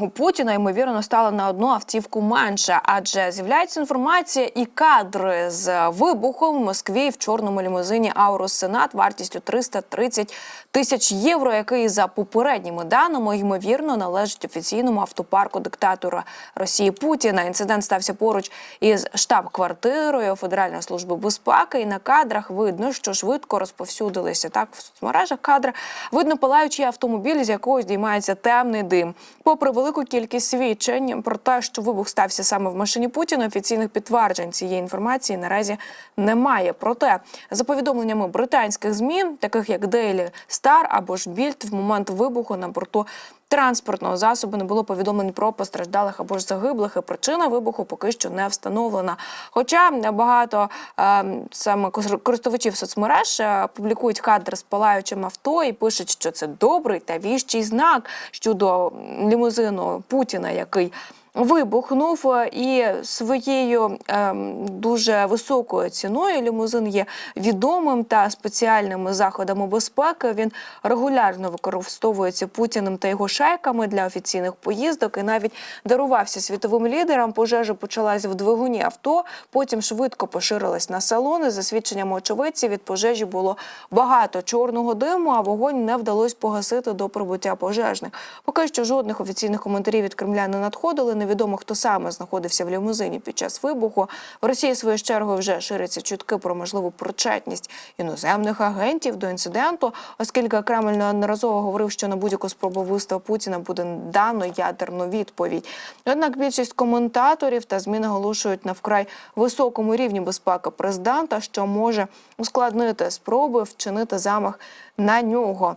У Путіна ймовірно стало на одну автівку менше, адже з'являється інформація і кадри з вибухом в Москві в чорному лімузині Аурус Сенат вартістю 330 тисяч євро, який за попередніми даними ймовірно належить офіційному автопарку диктатора Росії Путіна. Інцидент стався поруч із штаб-квартирою Федеральної служби безпеки. І на кадрах видно, що швидко розповсюдилися так в соцмережах. Кадри видно палаючий автомобіль, з якого здіймається темний дим. Попри велику кількість свідчень про те, що вибух стався саме в машині Путіна, офіційних підтверджень цієї інформації наразі немає. Проте, за повідомленнями британських змі, таких як Daily Star або ж Bild, в момент вибуху на борту транспортного засобу не було повідомлень про постраждалих або ж загиблих. І причина вибуху поки що не встановлена. Хоча багато е, саме користувачів соцмереж е, публікують кадри з палаючим авто і пишуть, що це добрий та віщий знак щодо лімузину Путіна, який Вибухнув е, і своєю ем, дуже високою ціною лімузин є відомим та спеціальними заходами безпеки. Він регулярно використовується путіним та його шайками для офіційних поїздок і навіть дарувався світовим лідерам. Пожежа почалася в двигуні авто, потім швидко поширилась на салони. За свідченнями очевидців від пожежі було багато чорного диму, а вогонь не вдалося погасити до прибуття пожежних. Поки що жодних офіційних коментарів від Кремля не надходили. Невідомо хто саме знаходився в лімузині під час вибуху. В Росії своєю чергою вже ширяться чутки про можливу причетність іноземних агентів до інциденту, оскільки Кремль неодноразово говорив, що на будь-яку спробу вбивства Путіна буде дано ядерну відповідь. Однак більшість коментаторів та ЗМІ наголошують на вкрай високому рівні безпеки президента, що може ускладнити спроби вчинити замах на нього.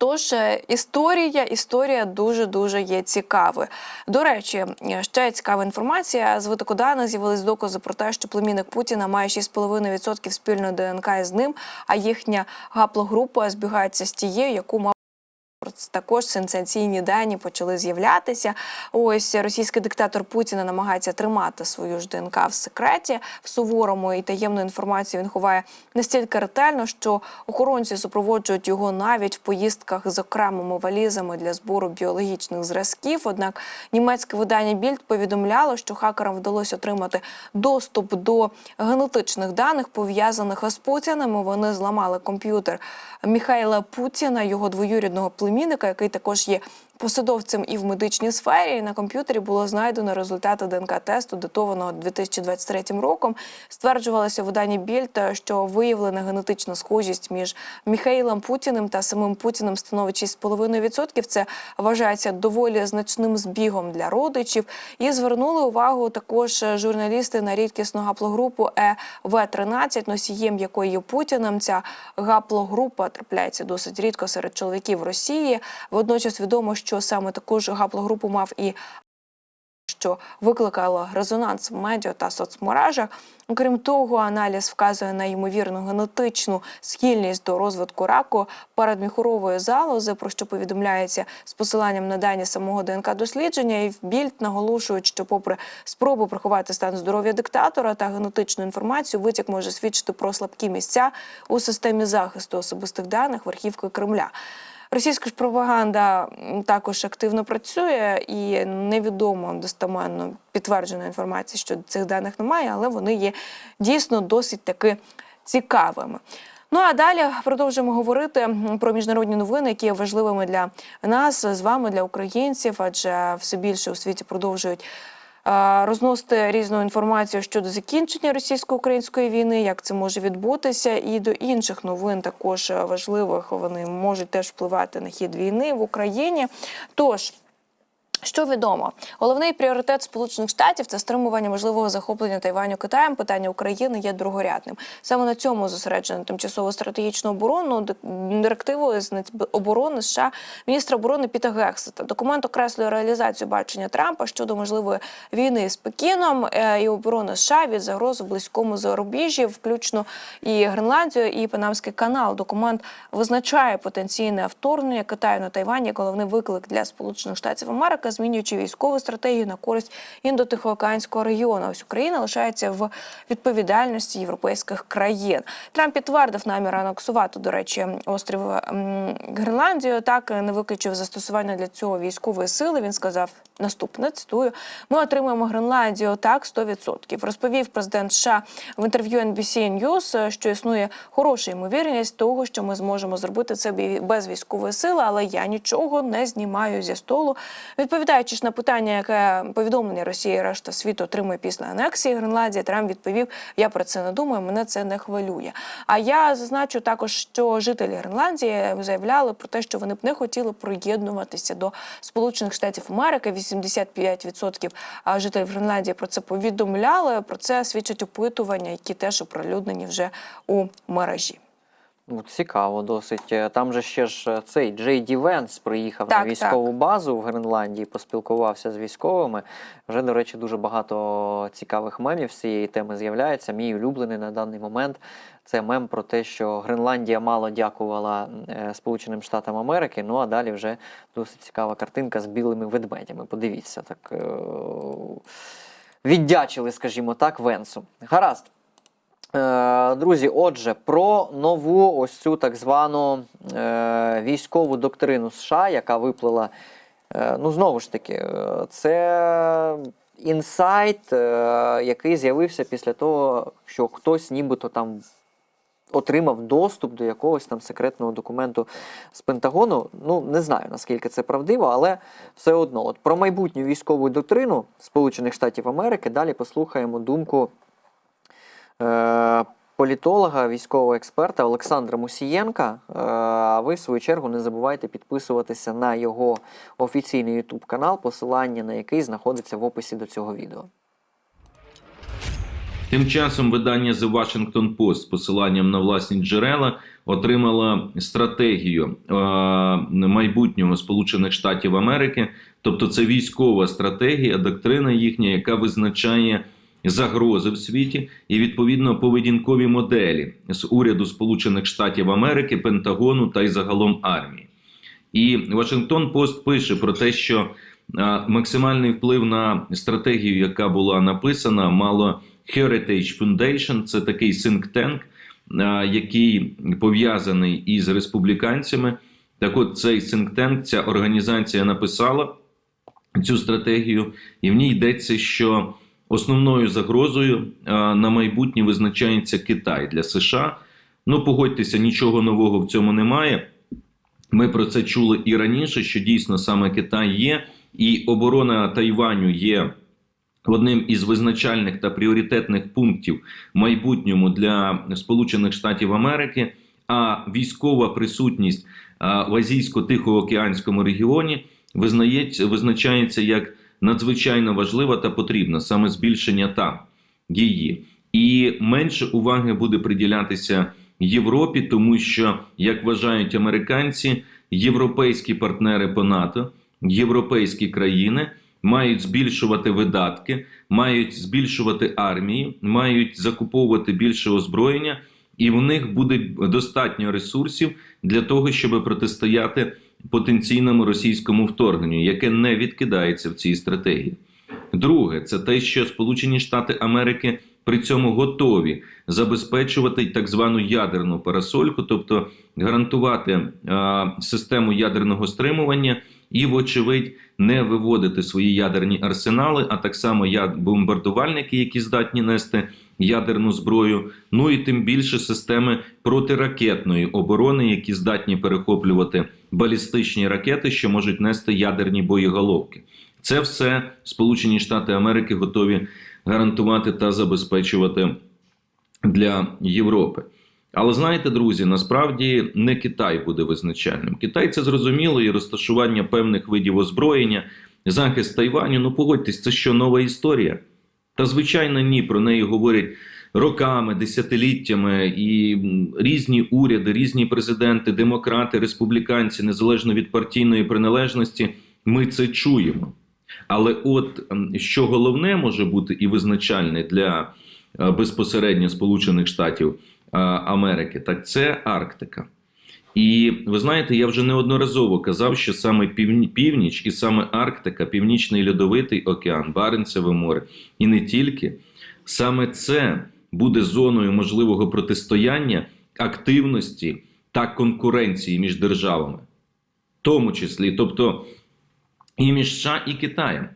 Тож е, історія, історія дуже дуже є цікавою. До речі, ще цікава інформація. З витоку даних з'явились докази про те, що племінник Путіна має 6,5% спільної ДНК із ним, а їхня гаплогрупа збігається з тією, яку мав. Також сенсаційні дані почали з'являтися. Ось російський диктатор Путіна намагається тримати свою ж ДНК в секреті в суворому і таємну інформацію він ховає настільки ретельно, що охоронці супроводжують його навіть в поїздках з окремими валізами для збору біологічних зразків. Однак німецьке видання Більд повідомляло, що хакерам вдалося отримати доступ до генетичних даних, пов'язаних із Путіним. Вони зламали комп'ютер Міхайла Путіна, його двоюрідного племінника, який також є посадовцем і в медичній сфері. На комп'ютері було знайдено результати ДНК-тесту, датованого 2023 роком. Стверджувалося в виданні Більд, що виявлена генетична схожість між Міхаїлом Путіним та самим Путіним становить 6,5%. Це вважається доволі значним збігом для родичів. І звернули увагу також журналісти на рідкісну гаплогрупу ЕВ-13, носієм якої є Путіним. Ця гаплогрупа трапляється досить рідко серед чоловіків Росії. Водночас відомо, що саме таку ж гаплогрупу мав і що викликало резонанс в медіа та соцмережах. Окрім того, аналіз вказує на ймовірну генетичну схильність до розвитку раку передміхурової залози, про що повідомляється з посиланням на дані самого ДНК дослідження. І в більд наголошують, що, попри спробу приховати стан здоров'я диктатора та генетичну інформацію, витік може свідчити про слабкі місця у системі захисту особистих даних верхівки Кремля. Російська ж пропаганда також активно працює, і невідомо достаменно підтвердженої інформації, що цих даних немає, але вони є дійсно досить таки цікавими. Ну а далі продовжуємо говорити про міжнародні новини, які є важливими для нас з вами, для українців, адже все більше у світі продовжують розносити різну інформацію щодо закінчення російсько-української війни, як це може відбутися, і до інших новин також важливих вони можуть теж впливати на хід війни в Україні. Тож. Що відомо, головний пріоритет Сполучених Штатів це стримування можливого захоплення Тайваню Китаєм. Питання України є другорядним. Саме на цьому зосереджено тимчасово стратегічну оборону директивою з оборони США міністра оборони Піта Гексета. Документ окреслює реалізацію бачення Трампа щодо можливої війни з Пекіном е, і оборони США від загроз у близькому зарубіжжі, включно і Гренландію, і Панамський канал. Документ визначає потенційне вторгнення Китаю на Тайвані. Головний виклик для Сполучених Штатів Америки змінюючи військову стратегію на користь індотихоокеанського регіону. Ось Україна лишається в відповідальності європейських країн. Трамп підтвердив намір анексувати, до речі, острів Гренландію. Так не виключив застосування для цього військової сили. Він сказав наступне: цитую: ми отримаємо Гренландію так 100%. Розповів президент США в інтерв'ю NBC News, що існує хороша ймовірність того, що ми зможемо зробити це без військової сили, але я нічого не знімаю зі столу. Відповідаючи ж на питання, яке повідомлення Росії решта світу отримує після анексії Гренландії, Трамп відповів: Я про це не думаю, мене це не хвилює. А я зазначу також, що жителі Гренландії заявляли про те, що вони б не хотіли приєднуватися до Сполучених Штатів Америки. 85% жителів Гренландії про це повідомляли. Про це свідчать опитування, які теж оприлюднені вже у мережі. Ну, цікаво, досить. Е, Там же ще ж е, цей Джей Ді Венс приїхав Так, на військову базу в Гренландії, поспілкувався з військовими. Вже, до речі, дуже багато цікавих мемів з цієї теми з'являється. Мій улюблений на даний момент це мем про те, що Гренландія мало дякувала е, Сполученим Штатам Америки. Ну а далі вже досить цікава картинка з білими ведмедями. Подивіться, так віддячили, скажімо так, Венсу. Гаразд. Е, Друзі, отже, про нову ось цю так звану е, військову доктрину США, яка виплила, е, ну знову ж таки, це інсайт, який з'явився після того, що хтось нібито там отримав доступ до якогось там секретного документу з Пентагону. Ну, не знаю наскільки це правдиво, але все одно, от про майбутню військову доктрину Сполучених Штатів Америки далі послухаємо думку політолога, військового експерта Олександра Мусієнка. Е, А ви, в свою чергу, не забувайте підписуватися на його офіційний YouTube канал, посилання на який знаходиться в описі до цього відео. Тим часом видання The Washington Post з посиланням на власні джерела отримало стратегію е, майбутнього Сполучених Штатів Америки, тобто це військова стратегія, доктрина їхня, яка визначає загрози в світі і відповідно поведінкові моделі з уряду Сполучених Штатів Америки, Пентагону та й загалом армії. І Вашингтон Пост пише про те, що максимальний вплив на стратегію, яка була написана, мало Heritage Foundation, це такий think tank, який пов'язаний із республіканцями. Так от цей think tank, ця організація написала цю стратегію, і в ній йдеться, що основною загрозою на майбутнє визначається Китай для США. Ну, погодьтеся, нічого нового в цьому немає. Ми про це чули і раніше, що дійсно саме Китай є, і оборона Тайваню є одним із визначальних та пріоритетних пунктів в майбутньому для Сполучених Штатів Америки. А військова присутність в азійсько-тихоокеанському регіоні визнається, як надзвичайно важлива та потрібна саме збільшення там її. І менше уваги буде приділятися Європі, тому що, як вважають американці, європейські партнери по НАТО, європейські країни мають збільшувати видатки, мають збільшувати армії, мають закуповувати більше озброєння, і в них буде достатньо ресурсів для того, щоб протистояти потенційному російському вторгненню, яке не відкидається в цій стратегії. Друге, це те, що Сполучені Штати Америки при цьому готові забезпечувати так звану ядерну парасольку, тобто гарантувати а, систему ядерного стримування і, вочевидь, не виводити свої ядерні арсенали, а так само яд- бомбардувальники, які здатні нести ядерну зброю. Ну і тим більше системи протиракетної оборони, які здатні перехоплювати балістичні ракети, що можуть нести ядерні боєголовки. Це все Сполучені Штати Америки готові гарантувати та забезпечувати для Європи. Але знаєте, друзі, насправді не Китай буде визначальним. Китай це зрозуміло і розташування певних видів озброєння, захист Тайваню. Ну погодьтесь, це що нова історія? Та звичайно, ні. Про неї говорять роками, десятиліттями, і різні уряди, різні президенти, демократи, республіканці, незалежно від партійної приналежності, ми це чуємо. Але от що головне може бути і визначальне для е, безпосередньо Сполучених Штатів Америки, так це Арктика. І ви знаєте, я вже неодноразово казав, що саме північ і саме Арктика, Північний Льодовитий океан, Баренцеве море. І не тільки, саме це буде зоною можливого протистояння активності та конкуренції між державами, в тому числі, тобто і між США і Китаєм.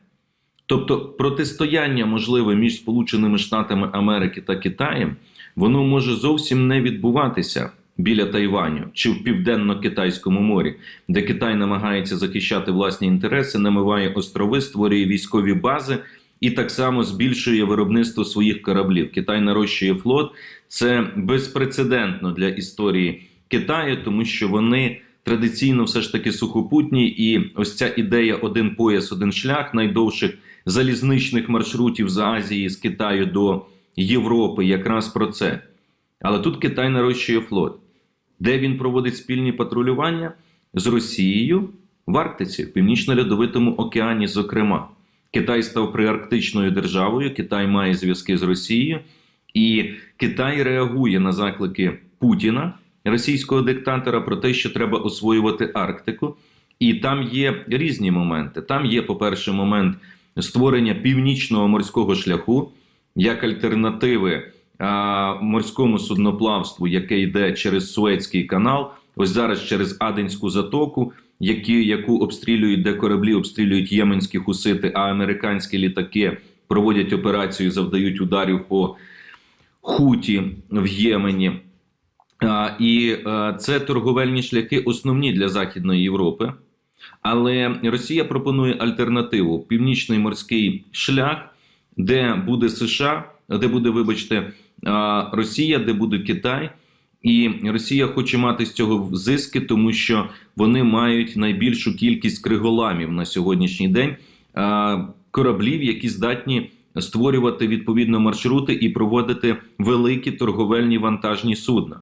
Тобто протистояння можливе між Сполученими Штатами Америки та Китаєм, воно може зовсім не відбуватися біля Тайваню чи в південно-китайському морі, де Китай намагається захищати власні інтереси, намиває острови, створює військові бази і так само збільшує виробництво своїх кораблів. Китай нарощує флот. Це безпрецедентно для історії Китаю, тому що вони традиційно все ж таки сухопутні, і ось ця ідея один пояс, один шлях найдовших залізничних маршрутів з Азії з Китаю до Європи, якраз про це. Але тут Китай нарощує флот, де він проводить спільні патрулювання з Росією в Арктиці, в Північно-Льодовитому океані, зокрема. Китай став приарктичною державою, Китай має зв'язки з Росією, і Китай реагує на заклики Путіна, російського диктатора, про те, що треба освоювати Арктику. І там є різні моменти. Там є, по-перше, момент створення північного морського шляху як альтернативи а, морському судноплавству, яке йде через Суецький канал, ось зараз через Аденську затоку, які, яку обстрілюють, де кораблі обстрілюють єменські хусити, а американські літаки проводять операцію, завдають ударів по Хуті в Ємені. А, І е, це торговельні шляхи основні для Західної Європи. Але Росія пропонує альтернативу: північний морський шлях, де буде США, де буде, вибачте, Росія, де буде Китай. І Росія хоче мати з цього зиски, тому що вони мають найбільшу кількість криголамів на сьогоднішній день кораблів, які здатні створювати відповідно маршрути і проводити великі торговельні вантажні судна.